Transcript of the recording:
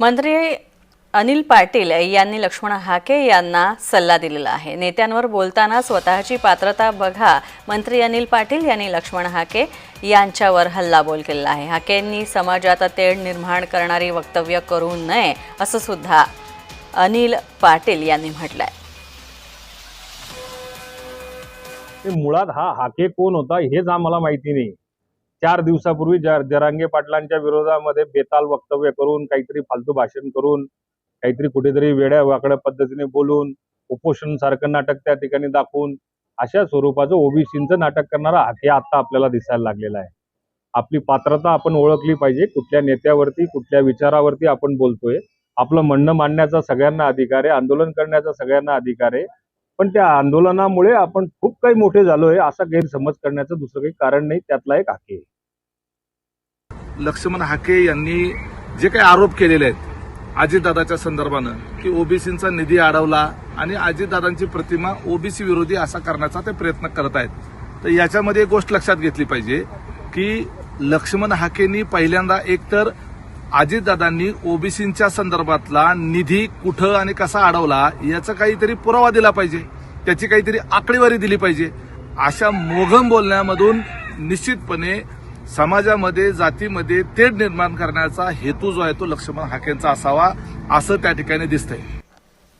मंत्री अनिल पाटील यांनी लक्ष्मण हाके यांना सल्ला दिलेला आहे. नेत्यांवर बोलताना स्वतःची पात्रता बघा मंत्री अनिल पाटील यांनी लक्ष्मण हाके यांच्यावर हल्लाबोल केलेला आहे. हाकेंनी समाजात तेढ निर्माण करणारी वक्तव्य करू नये असं सुद्धा अनिल पाटील यांनी म्हटलंय. मुळात हा हाके कोण होता हेच आम्हाला माहिती नाही. चार दिवसापूर्वी जरांगे पाटलांच्या विरोधामध्ये बेताल वक्तव्य करून काहीतरी फालतू भाषण करून काहीतरी कुठेतरी वेड्या वाकड्या पद्धतीने बोलून उपोषण सारखं नाटक त्या ठिकाणी दाखवून अशा स्वरूपाचं ओबीसीचं नाटक करणारा हे आता आपल्याला दिसायला लागलेला आहे. आपली पात्रता आपण ओळखली पाहिजे कुठल्या नेत्यावरती कुठल्या विचारावरती आपण बोलतोय. आपलं म्हणणं मांडण्याचा सगळ्यांना अधिकार आहे आंदोलन करण्याचा सगळ्यांना अधिकार आहे. पण त्या आंदोलनामुळे आपण खूप काही मोठे झालोय असा गैरसमज करण्याचं दुसरं काही कारण नाही त्यातला एक हाके लक्ष्मण हाके यांनी जे काही आरोप केलेले आहेत अजितदादाच्या संदर्भानं की ओबीसींचा निधी अडवला आणि अजितदादांची प्रतिमा ओबीसी विरोधी असा करण्याचा ते प्रयत्न करत आहेत. तर याच्यामध्ये एक गोष्ट लक्षात घेतली पाहिजे की लक्ष्मण हाकेंनी पहिल्यांदा एकतर अजितदादांनी ओबीसींच्या संदर्भातला निधी कुठं आणि कसा अडवला याचा काहीतरी पुरावा दिला पाहिजे. त्याची काहीतरी आकडेवारी दिली पाहिजे. अशा मोघम बोलण्यामधून निश्चितपणे समाजामध्ये जातीमध्ये तेढ निर्माण करण्याचा हेतू जो आहे तो लक्ष्मण हाकेंचा असावा असं त्या ठिकाणी दिसतंय.